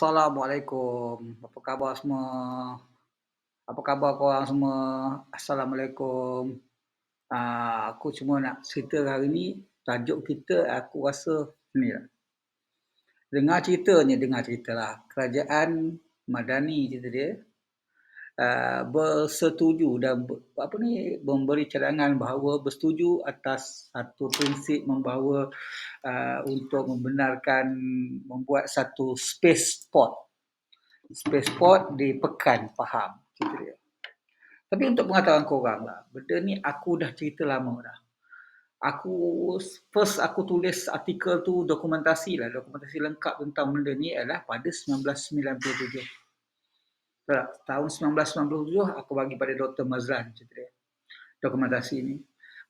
Assalamualaikum. Apa khabar semua? Apa khabar korang semua? Assalamualaikum. Uh, aku cuma nak cerita hari ni, tajuk kita aku rasa ni lah. Dengar cerita ni, dengar cerita lah. Kerajaan Madani cerita dia uh, bersetuju dan apa ni memberi cadangan bahawa bersetuju atas satu prinsip membahawa uh, untuk membenarkan membuat satu space port. Space port di Pekan Pahang. Cerita dia. Tapi untuk pengetahuan korang lah, benda ni aku dah cerita lama dah. Aku, first aku tulis artikel tu dokumentasi lah, dokumentasi lengkap tentang benda ni adalah pada 1997. Tahun 1997 aku bagi pada Dr. Mazlan cerita. Dokumentasi ni.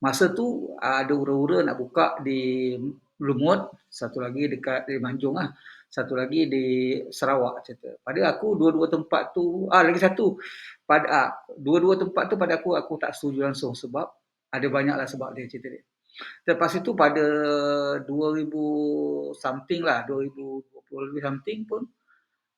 Masa tu ada ura-ura nak buka di Lumut, satu lagi dekat di Manjung lah. Satu lagi di Sarawak cerita. Pada aku dua-dua tempat tu, ah lagi satu. Pada ah, dua-dua tempat tu pada aku aku tak setuju langsung sebab ada banyaklah sebab dia cerita dia. Lepas itu pada 2000 something lah, 2020 something pun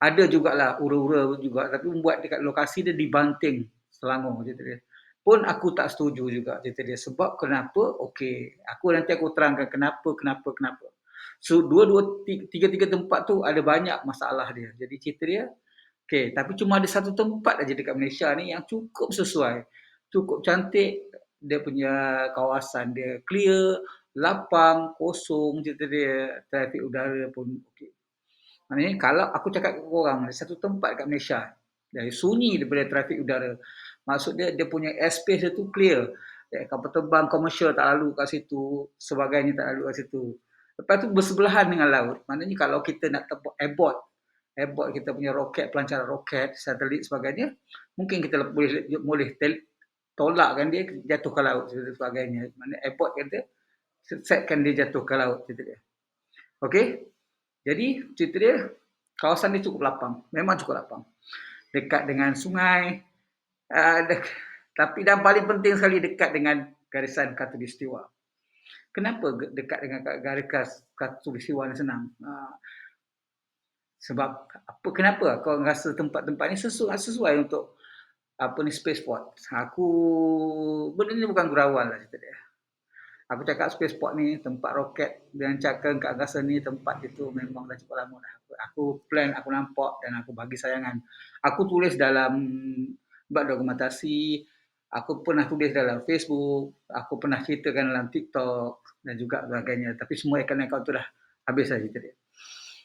ada jugalah ura-ura juga tapi membuat dekat lokasi dia di Banting, Selangor cerita dia. Pun aku tak setuju juga cerita dia. Sebab kenapa? Okey aku nanti aku terangkan kenapa kenapa kenapa. So dua-dua tiga-tiga tempat tu ada banyak masalah dia. Jadi cerita dia okey tapi cuma ada satu tempat aja dekat Malaysia ni yang cukup sesuai. Cukup cantik dia punya kawasan dia clear lapang kosong cerita dia. Trafik udara pun okey maknanya kalau aku cakap ke orang ada satu tempat kat Malaysia dari sunyi daripada trafik udara Maksud dia dia punya airspace dia tu clear. Ya, kapal terbang komersial tak lalu kat situ, sebagainya tak lalu kat situ. Lepas tu bersebelahan dengan laut. Maknanya kalau kita nak terbang airport, airport kita punya roket, pelancaran roket, satelit sebagainya, mungkin kita boleh boleh tolakkan dia jatuh ke laut sebagainya. Maknanya airport kita setkan dia jatuh ke laut dia. Okey? Jadi cerita dia kawasan ni cukup lapang. Memang cukup lapang. Dekat dengan sungai, Uh, tapi dan paling penting sekali dekat dengan garisan katulistiwa. Kenapa dekat dengan garis katulistiwa ni senang? Uh, sebab apa kenapa kau rasa tempat-tempat ni sesuai, sesuai untuk apa ni spaceport? Aku benda ni bukan gurauan lah cerita dia. Aku cakap spaceport ni tempat roket dan cakap ke angkasa ni tempat itu memang dah cukup lama dah. Aku plan, aku nampak dan aku bagi sayangan. Aku tulis dalam buat dokumentasi. Aku pernah tulis dalam Facebook, aku pernah ceritakan dalam TikTok dan juga sebagainya. Tapi semua akaun-akaun tu dah habis saja cerita dia.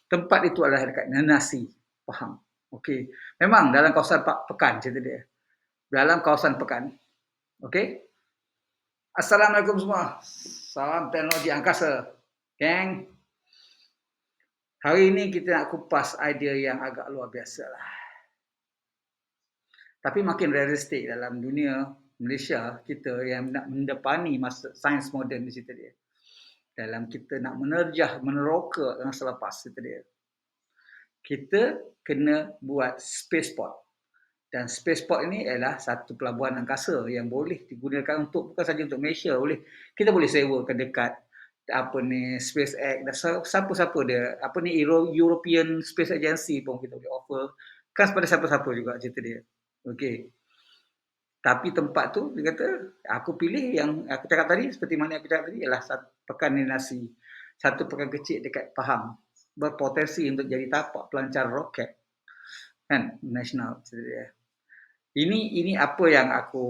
Tempat itu adalah dekat Nanasi, faham? Okey. Memang dalam kawasan Pak Pekan cerita dia. Dalam kawasan Pekan. Okey. Assalamualaikum semua. Salam teknologi angkasa. Gang. Hari ini kita nak kupas idea yang agak luar biasa lah. Tapi makin realistik dalam dunia Malaysia kita yang nak mendepani masa sains moden di situ dia. Dalam kita nak menerjah, meneroka yang selepas situ dia. Kita kena buat spaceport. Dan spaceport ini adalah satu pelabuhan angkasa yang boleh digunakan untuk bukan saja untuk Malaysia, boleh kita boleh sewa ke dekat apa ni SpaceX dan siapa-siapa dia apa ni European Space Agency pun kita boleh offer kan pada siapa-siapa juga cerita dia Okey. Tapi tempat tu dia kata aku pilih yang aku cakap tadi seperti mana aku cakap tadi ialah satu pekan nasi. Satu pekan kecil dekat Pahang berpotensi untuk jadi tapak pelancar roket kan nasional dia. Ini ini apa yang aku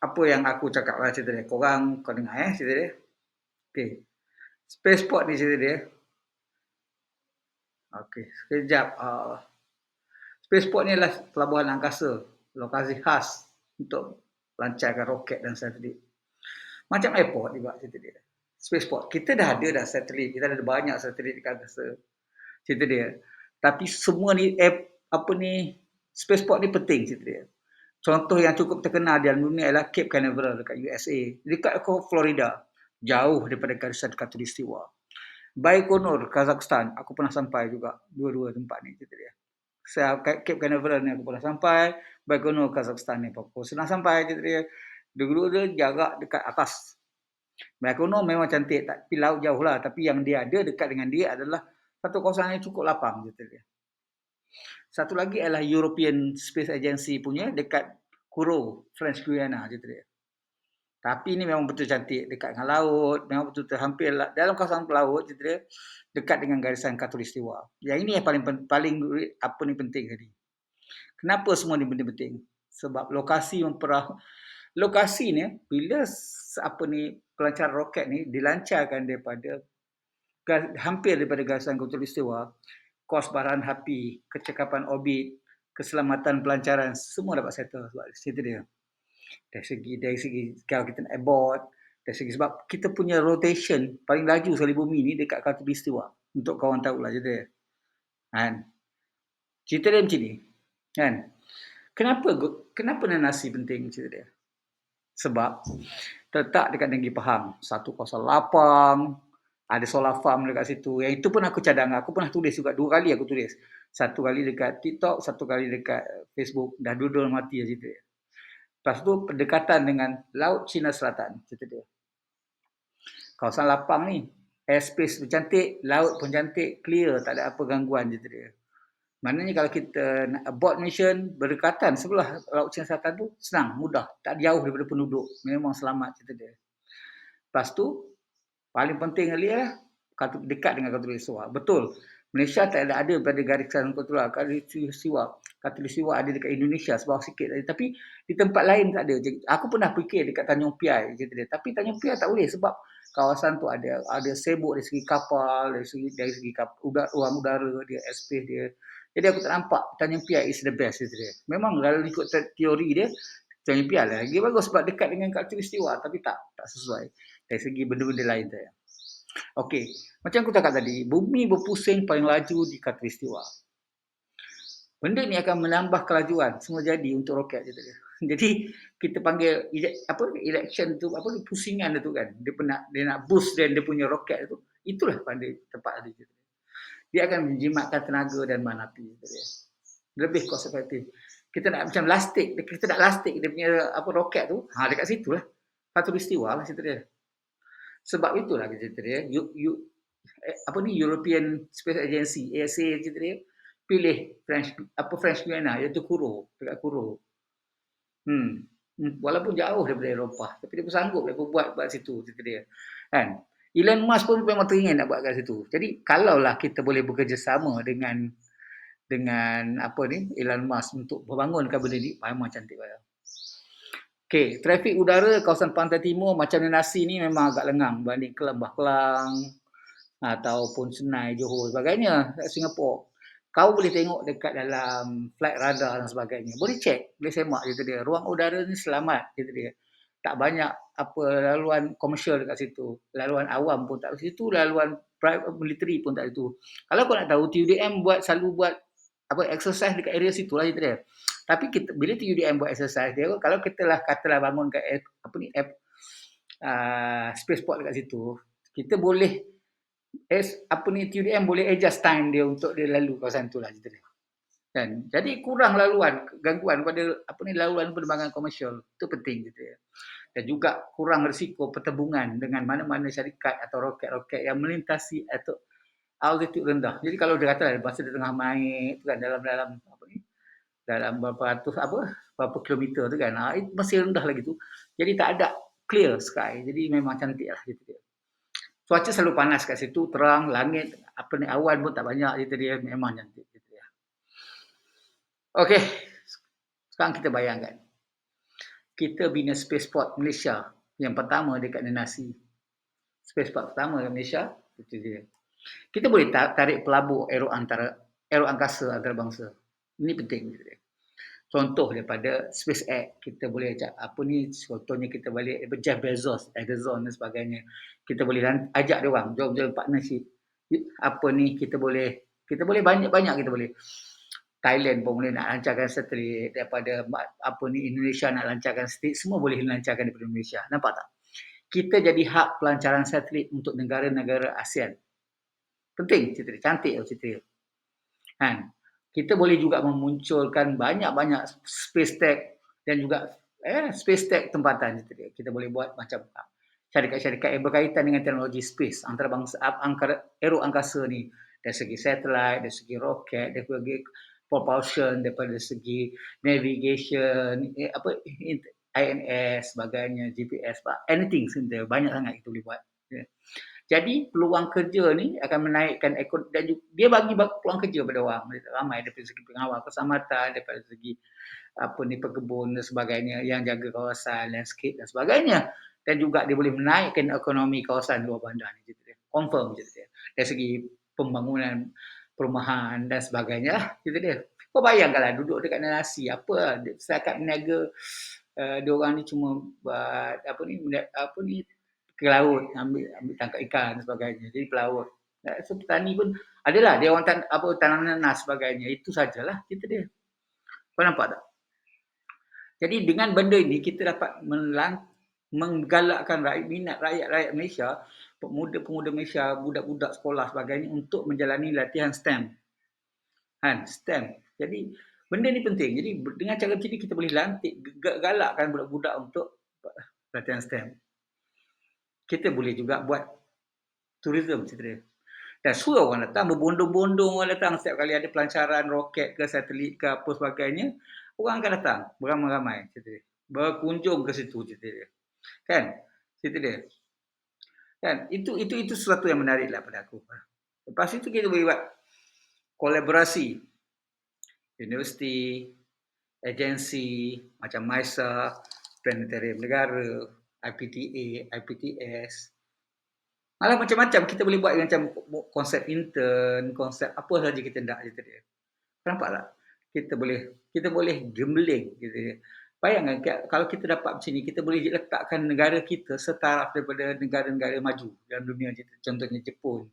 apa yang aku cakap lah cerita dia. Korang kau dengar eh cerita dia. Okey. Spaceport ni cerita dia. Okey, sekejap. Uh, Spaceport ni adalah pelabuhan angkasa, lokasi khas untuk lancarkan roket dan satelit. Macam airport juga cerita dia. Spaceport. Kita dah ada dah satelit. Kita ada banyak satelit di angkasa. Cerita dia. Tapi semua ni, air, apa ni, spaceport ni penting cerita dia. Contoh yang cukup terkenal di dalam dunia adalah Cape Canaveral dekat USA. Dekat Florida. Jauh daripada garisan katulistiwa. Baikonur, Kazakhstan. Aku pernah sampai juga dua-dua tempat ni cerita dia saya Cape Canaveral ni aku pernah sampai Baikonur Kazakhstan ni aku senang sampai je dia dulu dia jarak dekat atas Baikonur memang cantik tapi laut jauh lah tapi yang dia ada dekat dengan dia adalah Satu kawasan yang cukup lapang cerita dia. Satu lagi adalah European Space Agency punya dekat Kourou, French Guiana cerita dia. Tapi ini memang betul cantik dekat dengan laut, memang betul-betul hampir dalam kawasan pelaut cerita dia dekat dengan garisan khatulistiwa. Yang ini yang paling paling apa ni penting tadi. Kenapa semua ni benda penting? Sebab lokasi memperah lokasi ni bila apa ni pelancaran roket ni dilancarkan daripada hampir daripada garisan khatulistiwa, kos baran api, kecekapan orbit, keselamatan pelancaran semua dapat settle sebab situ dia. Dari segi dari segi kalau kita nak abort, dari segi sebab kita punya rotation paling laju sekali bumi ni dekat khatulistiwa untuk kawan tahu lah cerita dia. Kan? Cerita dia macam ni. Kan? Kenapa kenapa nasi penting cerita dia? Sebab terletak dekat negeri Pahang. Satu kawasan lapang, ada solar farm dekat situ. Yang itu pun aku cadang. Aku pernah tulis juga. Dua kali aku tulis. Satu kali dekat TikTok, satu kali dekat Facebook. Dah dua-dua mati lah cerita dia. Lepas tu pendekatan dengan Laut Cina Selatan. Cerita dia. Kawasan lapang ni. Airspace pun cantik. Laut pun cantik. Clear. Tak ada apa gangguan cerita dia. Maknanya kalau kita nak abort mission berdekatan sebelah Laut Cina Selatan tu senang, mudah. Tak jauh daripada penduduk. Memang selamat cerita dia. Lepas tu Paling penting lagi lah dekat dengan Khatulistiwa. Betul. Malaysia tak ada ada pada garisan kontrol Khatulistiwa. Khatulistiwa ada dekat Indonesia sebab sikit tadi. Tapi di tempat lain tak ada. Aku pernah fikir dekat Tanjung Piai. Gitu dia. Tapi Tanjung Piai tak boleh sebab kawasan tu ada ada sibuk dari segi kapal, dari segi, dari segi kap, udara, ruang udara dia, space dia. Jadi aku tak nampak Tanjung Piai is the best. Gitu dia. Memang kalau ikut teori dia, Tanjung Piai lah. Lagi bagus sebab dekat dengan Khatulistiwa. Tapi tak tak sesuai dari segi benda-benda lain tu. Okey, macam aku cakap tadi, bumi berpusing paling laju di khatulistiwa. Benda ni akan menambah kelajuan semua jadi untuk roket je tadi. Jadi kita panggil apa election tu apa pusingan tu kan. Dia pernah dia nak boost dan dia punya roket tu. Itulah pada tempat tadi. Dia akan menjimatkan tenaga dan mana api tadi. Lebih effective. Kita nak macam lastik, kita nak lastik dia punya apa roket tu, ha dekat situ lah. Khatulistiwa lah situ dia. Sebab itulah kita cerita dia, you, you, eh, apa ni European Space Agency, ESA cerita dia, pilih French apa French Guiana iaitu Kuro, dekat Kuro. Hmm. hmm. Walaupun jauh daripada Eropah, tapi dia pun sanggup dia pun buat buat situ cerita dia. Kan? Elon Musk pun memang teringin nak buat kat situ. Jadi kalaulah kita boleh bekerjasama dengan dengan apa ni Elon Musk untuk membangunkan benda ni memang cantik banget. Okey, trafik udara kawasan pantai timur macam nasi ni memang agak lengang berbanding ke Lembah Kelang ataupun Senai, Johor sebagainya Singapura. Kau boleh tengok dekat dalam flight radar dan sebagainya. Boleh cek, boleh semak cerita dia. Ruang udara ni selamat cerita dia. Tak banyak apa laluan komersial dekat situ. Laluan awam pun tak di situ, laluan private military pun tak di situ. Kalau kau nak tahu TUDM buat selalu buat apa exercise dekat area situ lah cerita dia. Tapi kita bila TUDM buat exercise dia kalau kita lah katalah bangun kat app, apa ni app uh, spaceport dekat situ, kita boleh as, apa ni TUDM boleh adjust time dia untuk dia lalu kawasan tu lah cerita. Kan? Jadi kurang laluan gangguan pada apa ni laluan penerbangan komersial. Itu penting gitu ya. Dan juga kurang risiko pertembungan dengan mana-mana syarikat atau roket-roket yang melintasi atau altitude rendah. Jadi kalau dia kata lah, masa dia tengah main tu kan dalam dalam dalam berapa ratus apa berapa kilometer tu kan. Ha, masih rendah lagi tu. Jadi tak ada clear sky. Jadi memang cantik lah gitu dia. Cuaca selalu panas kat situ terang langit apa ni awan pun tak banyak. Gitu dia memang cantik gitu dia. Okey sekarang kita bayangkan. Kita bina spaceport Malaysia. Yang pertama dekat Nenasi spaceport pertama dekat Malaysia itu dia. Kita boleh tarik pelabur aero antara aero angkasa antarabangsa ini penting contoh daripada SpaceX kita boleh ajak apa ni contohnya kita balik Jeff Bezos Amazon dan sebagainya. Kita boleh ajak dia orang jom-jom partnership. Apa ni kita boleh kita boleh banyak-banyak kita boleh. Thailand pun boleh nak lancarkan satelit daripada apa ni Indonesia nak lancarkan satelit semua boleh lancarkan daripada Indonesia. Nampak tak? Kita jadi hak pelancaran satelit untuk negara-negara ASEAN. Penting cerita cantik cerita kan kita boleh juga memunculkan banyak-banyak space tech dan juga eh, space tech tempatan. Kita boleh buat macam syarikat-syarikat yang berkaitan dengan teknologi space antara bangsa angkara aero angkasa ni dari segi satelit, dari segi roket, dari segi propulsion, daripada segi navigation, eh, apa INS, sebagainya, GPS, anything sebenarnya banyak sangat kita boleh buat. Jadi peluang kerja ni akan menaikkan ekor dan dia bagi peluang kerja pada orang ramai daripada segi pengawal keselamatan, daripada segi apa ni pekebun dan sebagainya yang jaga kawasan landscape dan sebagainya dan juga dia boleh menaikkan ekonomi kawasan luar bandar ni dia. Confirm gitu dia. Dari segi pembangunan perumahan dan sebagainya gitu dia. Kau bayangkanlah duduk dekat nasi apa setakat meniaga uh, dia orang ni cuma buat apa ni apa ni ke laut ambil ambil tangkap ikan dan sebagainya. Jadi pelaut. So petani pun adalah dia orang tan, apa tanam nanas sebagainya. Itu sajalah kita dia. Kau nampak tak? Jadi dengan benda ini kita dapat melang, menggalakkan rakyat minat rakyat-rakyat Malaysia, pemuda-pemuda Malaysia, budak-budak sekolah sebagainya untuk menjalani latihan STEM. Kan, STEM. Jadi benda ni penting. Jadi dengan cara macam ni kita boleh lantik galakkan budak-budak untuk latihan STEM. Kita boleh juga buat tourism dia. Dan suruh orang datang, berbondong-bondong orang datang setiap kali ada pelancaran roket ke satelit ke apa sebagainya. Orang akan datang beramai-ramai cerita. Berkunjung ke situ cerita. Kan? Cerita dia. Kan? Itu itu itu sesuatu yang menarik lah pada aku. Lepas itu kita boleh buat kolaborasi. Universiti, agensi macam MISA, Planetarium Negara, IPTA, IPTS. Malah macam-macam kita boleh buat macam konsep intern, konsep apa saja kita nak cerita dia. Nampak tak? Kita boleh kita boleh gambling gitu. Bayangkan kalau kita dapat macam ni, kita boleh letakkan negara kita setaraf daripada negara-negara maju dalam dunia. Contohnya Jepun,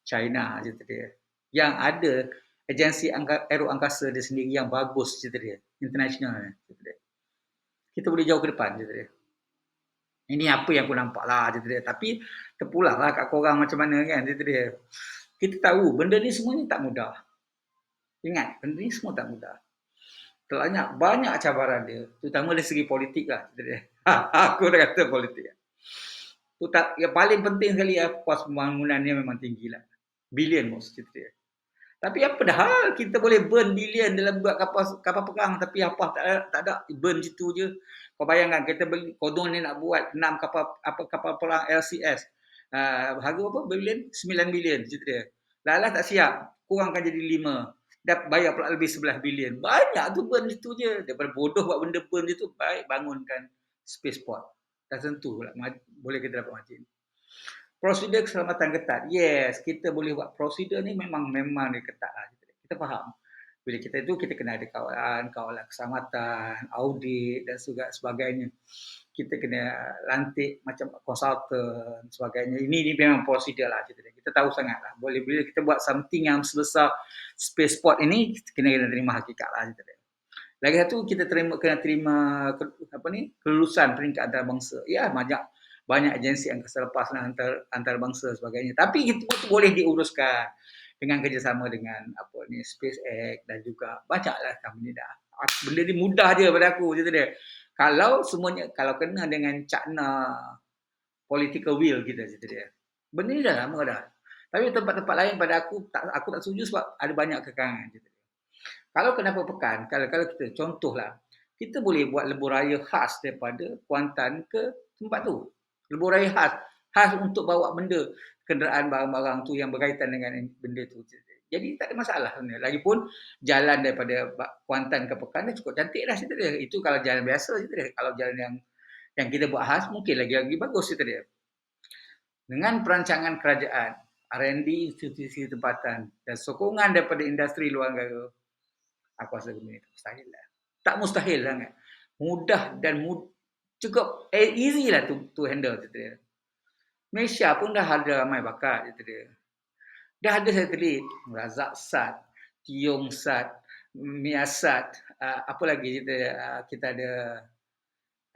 China, cerita dia. Yang ada agensi aero angkasa dia sendiri yang bagus, cerita dia. International, cerita dia. Kita boleh jauh ke depan, cerita dia. Ini apa yang aku nampak lah, cerita dia. Tapi terpulang lah kat korang macam mana kan, cerita dia. Kita tahu benda ni semuanya tak mudah. Ingat, benda ni semua tak mudah. Banyak banyak cabaran dia. Terutama dari segi politik lah aku dah kata politik tu tak yang paling penting sekali ya kos pembangunannya memang tinggi lah. Most cerita dia. Tapi apa dah kita boleh burn bilion dalam buat kapal kapal perang tapi apa tak ada, tak ada burn situ je kau bayangkan kita beli kodon ni nak buat 6 kapal apa kapal perang LCS uh, harga berapa bilion 9 bilion cerita dia Lala tak siap kurang akan jadi 5 dah bayar pula lebih 11 bilion. Banyak tu burn itu je. Daripada bodoh buat benda burn itu, baik bangunkan spaceport. Dah tentu lah, boleh kita dapat macam Prosedur keselamatan ketat. Yes, kita boleh buat prosedur ni memang memang dia ketat lah. Kita faham. Bila kita itu, kita kena ada kawalan, kawalan keselamatan, audit dan sebagainya kita kena lantik macam konsultan sebagainya. Ini ini memang prosedur lah kita. Kita tahu sangat lah. Boleh bila kita buat something yang sebesar spaceport ini kena kena terima hakikat lah kita. Lagi satu kita terima kena terima apa ni kelulusan peringkat antarabangsa. Ya banyak banyak agensi yang lepas antar antarabangsa sebagainya. Tapi itu boleh diuruskan dengan kerjasama dengan apa ni SpaceX dan juga banyaklah company dah. Benda ni mudah je pada aku cerita dia kalau semuanya kalau kena dengan cakna political will kita cerita dia. Benda ni dah lama dah. Tapi tempat-tempat lain pada aku tak aku tak setuju sebab ada banyak kekangan cerita dia. Kalau kenapa pekan, kalau kalau kita contohlah, kita boleh buat lebuh raya khas daripada Kuantan ke tempat tu. Lebuh raya khas khas untuk bawa benda kenderaan barang-barang tu yang berkaitan dengan benda tu. Jadi tak ada masalah sebenarnya. Lagipun jalan daripada Kuantan ke Pekan dah cukup cantik dah cerita dia. Itu kalau jalan biasa cerita dia. Kalau jalan yang yang kita buat khas mungkin lagi lagi bagus cerita dia. Dengan perancangan kerajaan, R&D institusi tempatan dan sokongan daripada industri luar negara, aku rasa benda itu mustahil lah. Tak mustahil sangat. Mudah dan mud cukup eh, easy lah to, to handle cerita dia. Malaysia pun dah ada ramai bakat cerita dia. Dah ada satelit, Razak Sat, Tiong Sat, Miasat, uh, apa lagi kita uh, kita ada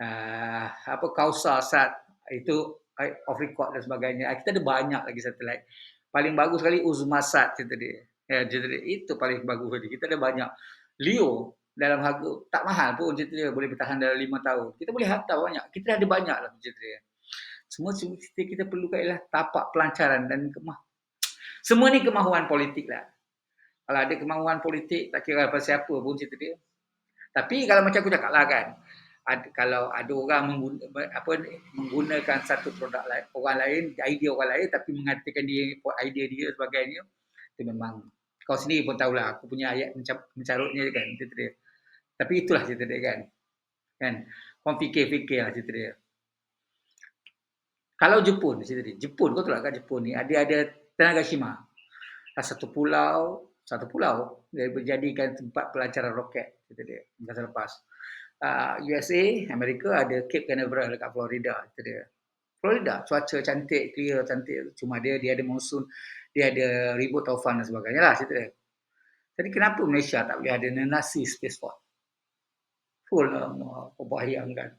uh, apa Kausa Sat, itu off record dan sebagainya. Kita ada banyak lagi satelit. Paling bagus sekali Uzma Sat kita dia. Ya, jadi itu paling bagus tadi. Kita ada banyak. Leo dalam harga tak mahal pun cerita dia boleh bertahan dalam lima tahun. Kita boleh hantar banyak. Kita ada banyak lah cerita dia. Semua cerita kita perlukan ialah tapak pelancaran dan kemah Semua ni kemahuan politik lah. Kalau ada kemahuan politik, tak kira apa siapa pun cerita dia. Tapi kalau macam aku cakap lah kan, ada, kalau ada orang mengguna, apa, menggunakan satu produk lain, orang lain, idea orang lain tapi mengatakan dia idea dia sebagainya, itu memang kau sendiri pun tahulah aku punya ayat mencarutnya kan cerita dia. Tapi itulah cerita dia kan. Kan? Kau fikir-fikir lah cerita dia. Kalau Jepun, cerita dia. Jepun, kau tahu lah kan Jepun ni. Ada ada Tanagashima. Satu pulau, satu pulau dia berjadikan tempat pelancaran roket cerita dia. Masa lepas. Uh, USA, Amerika ada Cape Canaveral dekat Florida cerita dia. Florida, cuaca cantik, clear, cantik. Cuma dia dia ada monsun, dia ada ribut taufan dan sebagainya lah cerita dia. Jadi kenapa Malaysia tak boleh ada nasi spaceport? Full lama, kau bayangkan.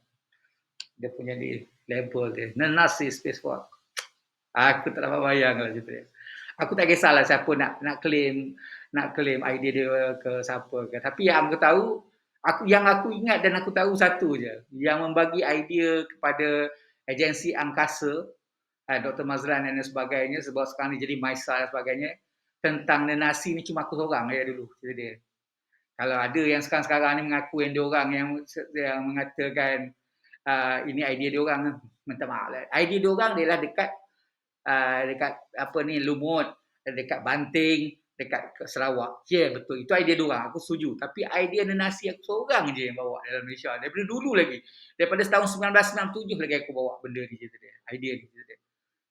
Dia punya di label dia. Nasi spaceport. Aku tak dapat bayang lah cerita. Aku tak kisahlah siapa nak nak claim nak claim idea dia ke siapa ke. Tapi yang aku tahu, aku yang aku ingat dan aku tahu satu je. Yang membagi idea kepada agensi angkasa, eh, Dr. Mazlan dan sebagainya sebab sekarang ni jadi Maisa dan sebagainya tentang nenasi ni cuma aku seorang ya dulu cerita dia. Kalau ada yang sekarang-sekarang ni mengaku yang dia orang yang, yang mengatakan uh, ini idea dia orang minta maaf lah. Idea dia orang adalah dekat uh, dekat apa ni Lumut, dekat Banting, dekat Sarawak. Ya yeah, betul. Itu idea dia orang. Aku setuju. Tapi idea nenasi aku seorang je yang bawa dalam Malaysia. Daripada dulu lagi. Daripada tahun 1997 lagi aku bawa benda ni cerita dia. Idea ni cerita dia.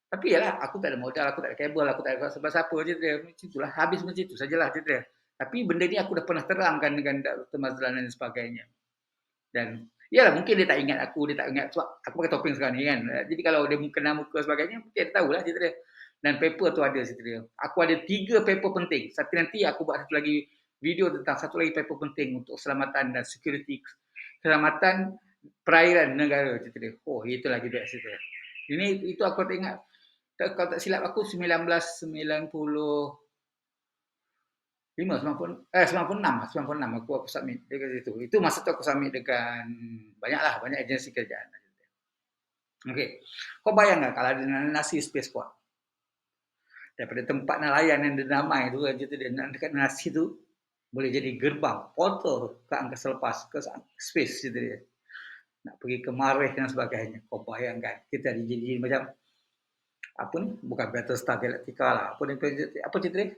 Tapi yalah, aku tak ada modal, aku tak ada kabel, aku tak ada sebab siapa je dia. Itulah habis macam itu sajalah cerita dia. Tapi benda ni aku dah pernah terangkan dengan Dr. Mazlan dan sebagainya. Dan yalah mungkin dia tak ingat aku, dia tak ingat sebab aku pakai topeng sekarang ni kan. Jadi kalau dia kenal muka sebagainya, mungkin dia tahulah cerita dia. Dan paper tu ada cerita dia. Aku ada tiga paper penting. Satu nanti aku buat satu lagi video tentang satu lagi paper penting untuk keselamatan dan security keselamatan perairan negara cerita dia. Oh, itu lagi dia cerita dia. Ini itu aku tak ingat kalau tak silap aku 1990 lima sembilan puluh eh sembilan puluh enam sembilan puluh enam aku aku submit dekat situ. Itu masa tu aku submit dengan banyak lah banyak agensi kerjaan. Okay, kau bayangkan kalau ada nasi spaceport daripada tempat nelayan yang dinamai tu aja tu dia dekat nasi tu boleh jadi gerbang portal ke angkasa lepas ke space gitu dia. Nak pergi ke Marih dan sebagainya. Kau bayangkan kita jadi macam apa ni? Bukan Battlestar Galactica lah apa ni apa cerita ni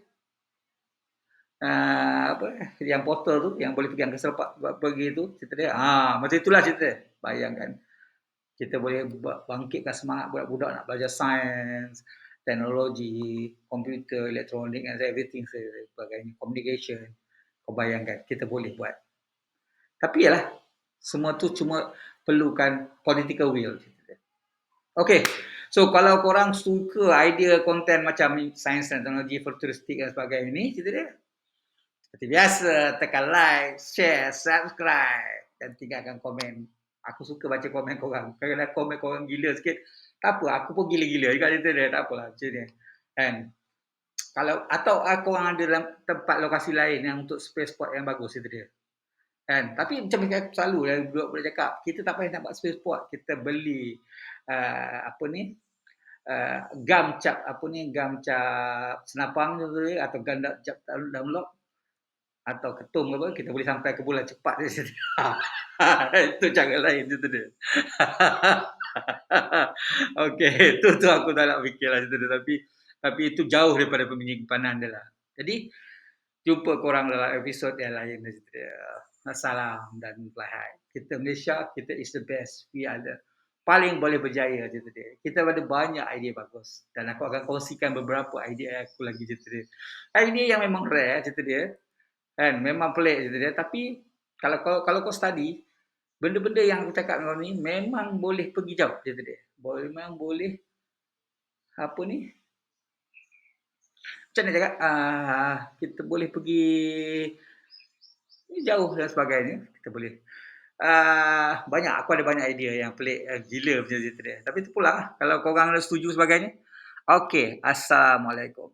uh, apa yang portal tu yang boleh pergi ke selepas pergi tu cerita dia. Ah macam itulah cerita bayangkan. Kita boleh bangkitkan semangat budak-budak nak belajar sains teknologi komputer elektronik and everything sebagainya communication. Kau bayangkan kita boleh buat. Tapi yalah semua tu cuma perlukan political will Okay, So kalau korang suka idea konten macam sains dan teknologi futuristik dan sebagainya ni, cerita dia. Seperti biasa, tekan like, share, subscribe dan tinggalkan komen. Aku suka baca komen korang. Kalau komen korang gila sikit, tak apa, aku pun gila-gila juga cerita dia. Tak apalah macam ni. And kalau atau korang ada dalam tempat lokasi lain yang untuk space spot yang bagus cerita dia. Kan? Tapi macam aku selalu yang boleh cakap, kita tak payah nak buat space spot. Kita beli uh, apa ni uh, gam cap apa ni gam cap senapang tu atau gam cap download atau ketum apa kita boleh sampai ke bulan cepat dia itu cara lain itu dia. Okey itu tu aku tak nak fikirlah itu tapi tapi itu jauh daripada penyimpinan dia lah. Jadi jumpa korang dalam episod yang lain dia. Salam dan pelahai kita Malaysia kita is the best. We are the paling boleh berjaya cerita dia. Kita ada banyak idea bagus. Dan aku akan kongsikan beberapa idea aku lagi cerita dia. Idea yang memang rare cerita dia. Kan memang pelik cerita dia tapi kalau kau kalau kau study benda-benda yang aku cakap dengan ni memang boleh pergi jauh cerita dia. Boleh memang boleh apa ni? Macam mana cakap? Uh, kita boleh pergi jauh dan sebagainya. Kita boleh uh, banyak aku ada banyak idea yang pelik uh, gila macam cerita dia tapi tu pulang lah kalau kau orang ada setuju sebagainya okey assalamualaikum